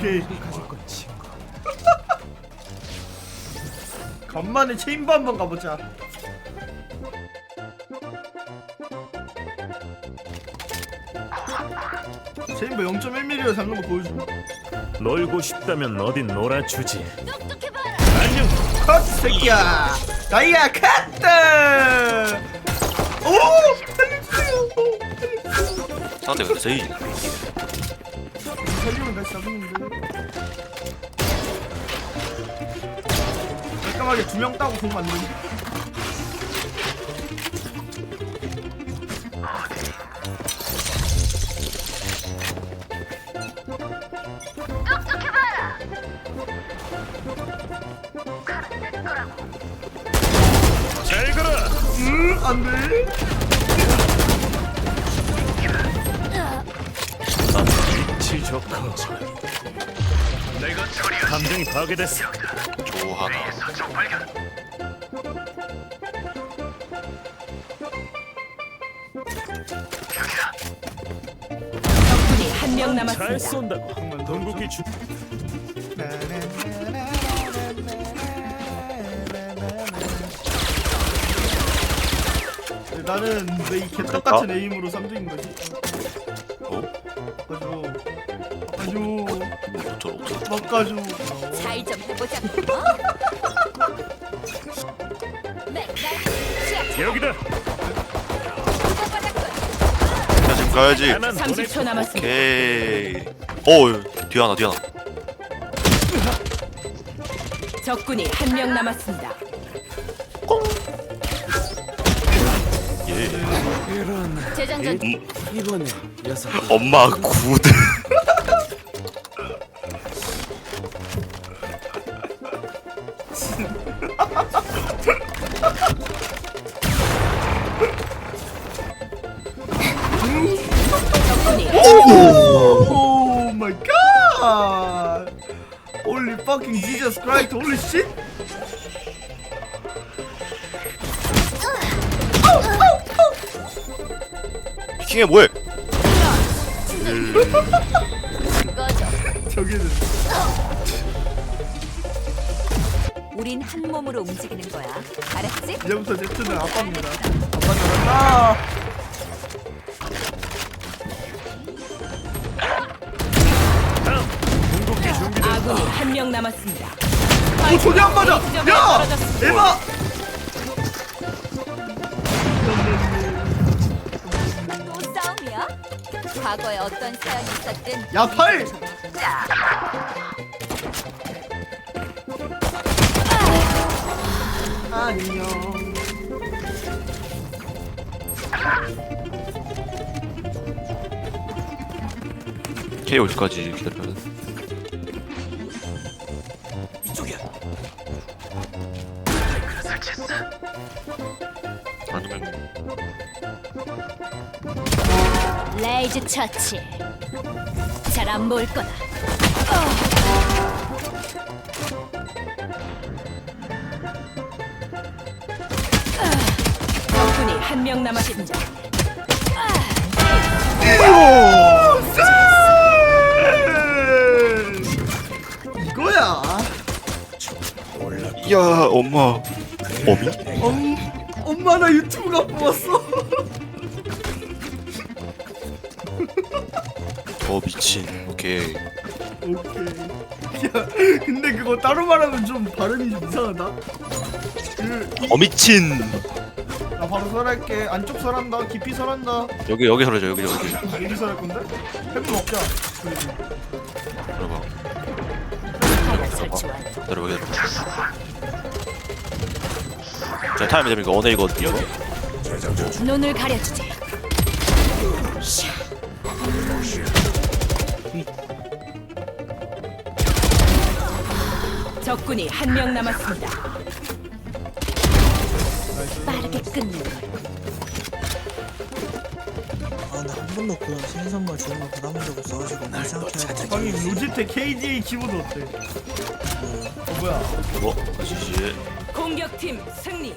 오케이. 간만에 체인바 한번 가보자. 체인바 0.1mm로 잡는 거 보여줘. 놀고 싶다면 어딘 놀아주지. 안녕, 컷 새끼야. 나이야 컷다. 오, 세이 살리면 다시 잡으면 돼. 깔끔하게 두 명 따고 안 돼. 잘 가라. 음, 안 돼. 좋고. 감정이 파괴됐어. 조하나 적군이 한 명 잘 남았습니다. 쏜다고. 궁극기 주. 나는 내 이 개떡 같은 에임으로 3등인 거지. 어? 바꿔줘. 바꿔줘. 어쩔 없어 바꿔줘. 잘좀 해보자. 어? 날 시야 여기다. 야 지금 가야지 나는 보내. 30초 남았습니다. 오케이 어 뒤에 하나 뒤에 하나 적군이 한 명 남았습니다. 예 재장전 음, 이번에 녀석 엄마 구드 fucking Jesus Christ! Holy shit! 피킹해 뭐해. 저기는 우린 한 몸으로 움직이는 거야. 알았지? 이제부터 제트는 아빠입니다. 아빠 잘한 명 남았습니다. 오 저기 안 맞아! 지점에 야! 떨어졌습니다. 에바! 또 싸움이야? 과거에 어떤 사연이 있었든 야 팔! 안녕. K 올 때까지 기다려야 돼 레이즈 처치. 잘 안 보일 거다. 적군이 한 명 남았습니다. 이거야. 야 엄마 어미? 엄, 엄마 나 유튜브 갖고 왔어. 어 미친 오케이 오케이. 야, 근데 그거 따로 말하면 좀 발음이 좀 이상하다. 그, 이- 어 미친 나 바로 설할게. 안쪽 설한다. 깊이 설한다. 여기 여기 설하자 여기 여기 아, 여기 설할 건데? 햄 먹자. 그래도. 들어봐 설치 완. 기다려봐 기다려봐 자 타임이 되면 이거 원웨이거든요 눈을 가려주지. 샤. 적군이 한 명 남았습니다. 빠르게 끊는 걸. 아나 한 번도 그런 생일 선물 주는 거 받아본 적 없어가지고 이상하게 방금 로지텍 KDA 키보드 어때? 어 뭐야? 어 가시지 공격팀 승리.